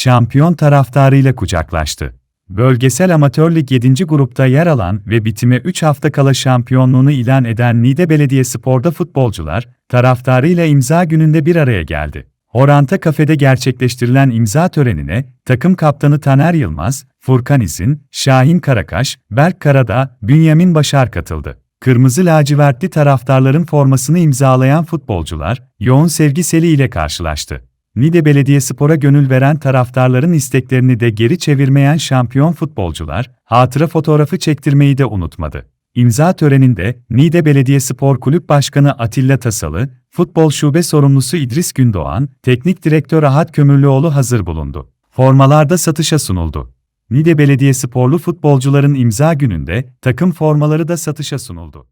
şampiyon taraftarıyla kucaklaştı. Bölgesel Amatör Lig 7. grupta yer alan ve bitime 3 hafta kala şampiyonluğunu ilan eden Niğde Belediyespor'da futbolcular, taraftarıyla imza gününde bir araya geldi. Oranta Kafede gerçekleştirilen imza törenine, takım kaptanı Taner Yılmaz, Furkan İzin, Şahin Karakaş, Berk Karadağ, Bünyamin Başar katıldı. Kırmızı lacivertli taraftarların formasını imzalayan futbolcular, yoğun sevgi seli ile karşılaştı. Niğde Belediyespor'a gönül veren taraftarların isteklerini de geri çevirmeyen şampiyon futbolcular, hatıra fotoğrafı çektirmeyi de unutmadı. İmza töreninde Niğde Belediyespor Kulüp Başkanı Atilla Tasalı, futbol şube sorumlusu İdris Gündoğan, teknik direktör Ahat Kömürlüoğlu hazır bulundu. Formalarda satışa sunuldu. Niğde Belediyesporlu futbolcuların imza gününde takım formaları da satışa sunuldu.